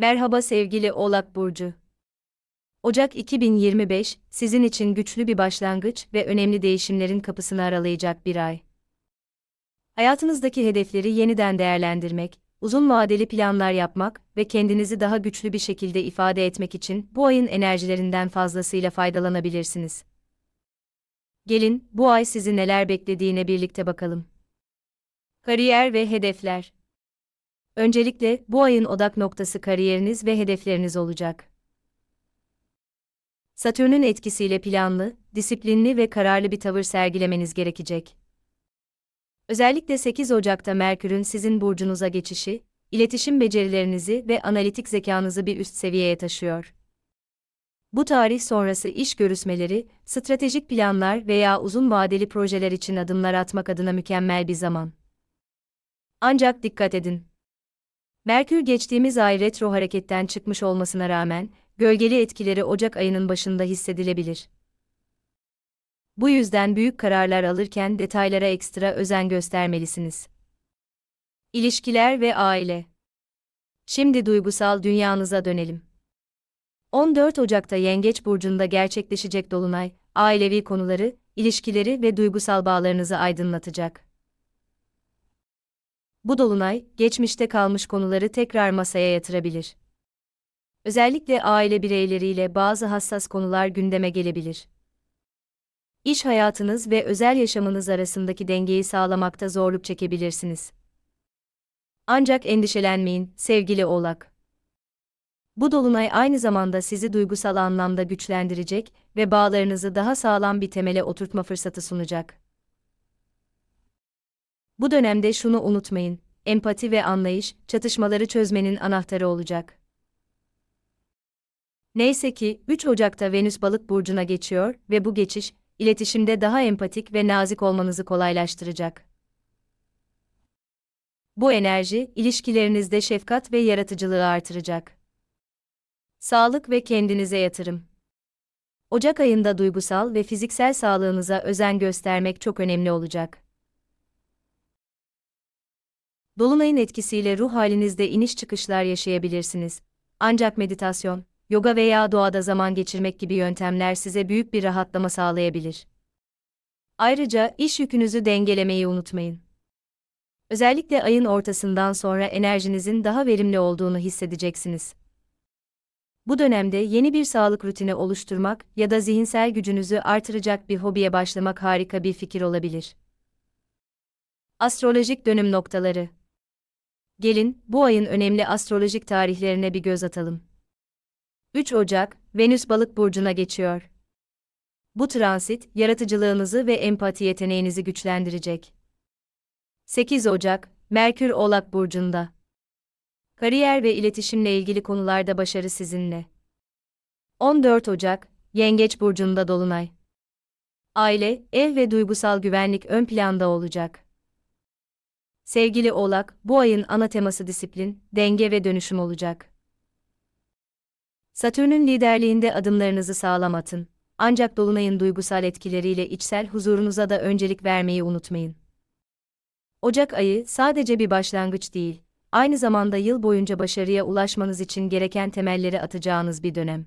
Merhaba sevgili Oğlak Burcu. Ocak 2025, sizin için güçlü bir başlangıç ve önemli değişimlerin kapısını aralayacak bir ay. Hayatınızdaki hedefleri yeniden değerlendirmek, uzun vadeli planlar yapmak ve kendinizi daha güçlü bir şekilde ifade etmek için bu ayın enerjilerinden fazlasıyla faydalanabilirsiniz. Gelin, bu ay sizi neler beklediğine birlikte bakalım. Kariyer ve hedefler Öncelikle bu ayın odak noktası kariyeriniz ve hedefleriniz olacak. Satürn'ün etkisiyle planlı, disiplinli ve kararlı bir tavır sergilemeniz gerekecek. Özellikle 8 Ocak'ta Merkür'ün sizin burcunuza geçişi, iletişim becerilerinizi ve analitik zekanızı bir üst seviyeye taşıyor. Bu tarih sonrası iş görüşmeleri, stratejik planlar veya uzun vadeli projeler için adımlar atmak adına mükemmel bir zaman. Ancak dikkat edin. Merkür geçtiğimiz ay retro hareketten çıkmış olmasına rağmen, gölgeli etkileri Ocak ayının başında hissedilebilir. Bu yüzden büyük kararlar alırken detaylara ekstra özen göstermelisiniz. İlişkiler ve aile. Şimdi duygusal dünyanıza dönelim. 14 Ocak'ta Yengeç burcunda gerçekleşecek dolunay, ailevi konuları, ilişkileri ve duygusal bağlarınızı aydınlatacak. Bu dolunay, geçmişte kalmış konuları tekrar masaya yatırabilir. Özellikle aile bireyleriyle bazı hassas konular gündeme gelebilir. İş hayatınız ve özel yaşamınız arasındaki dengeyi sağlamakta zorluk çekebilirsiniz. Ancak endişelenmeyin, sevgili Oğlak. Bu dolunay aynı zamanda sizi duygusal anlamda güçlendirecek ve bağlarınızı daha sağlam bir temele oturtma fırsatı sunacak. Bu dönemde şunu unutmayın, empati ve anlayış, çatışmaları çözmenin anahtarı olacak. Neyse ki 3 Ocak'ta Venüs Balık burcuna geçiyor ve bu geçiş iletişimde daha empatik ve nazik olmanızı kolaylaştıracak. Bu enerji ilişkilerinizde şefkat ve yaratıcılığı artıracak. Sağlık ve kendinize yatırım. Ocak ayında duygusal ve fiziksel sağlığınıza özen göstermek çok önemli olacak. Dolunayın etkisiyle ruh halinizde iniş çıkışlar yaşayabilirsiniz. Ancak meditasyon, yoga veya doğada zaman geçirmek gibi yöntemler size büyük bir rahatlama sağlayabilir. Ayrıca iş yükünüzü dengelemeyi unutmayın. Özellikle ayın ortasından sonra enerjinizin daha verimli olduğunu hissedeceksiniz. Bu dönemde yeni bir sağlık rutini oluşturmak ya da zihinsel gücünüzü artıracak bir hobiye başlamak harika bir fikir olabilir. Astrolojik dönüm noktaları Gelin, bu ayın önemli astrolojik tarihlerine bir göz atalım. 3 Ocak, Venüs Balık burcuna geçiyor. Bu transit, yaratıcılığınızı ve empati yeteneğinizi güçlendirecek. 8 Ocak, Merkür Oğlak burcunda. Kariyer ve iletişimle ilgili konularda başarı sizinle. 14 Ocak, Yengeç burcunda dolunay. Aile, ev ve duygusal güvenlik ön planda olacak. Sevgili Oğlak, bu ayın ana teması disiplin, denge ve dönüşüm olacak. Satürn'ün liderliğinde adımlarınızı sağlam atın. Ancak dolunayın duygusal etkileriyle içsel huzurunuza da öncelik vermeyi unutmayın. Ocak ayı sadece bir başlangıç değil, aynı zamanda yıl boyunca başarıya ulaşmanız için gereken temelleri atacağınız bir dönem.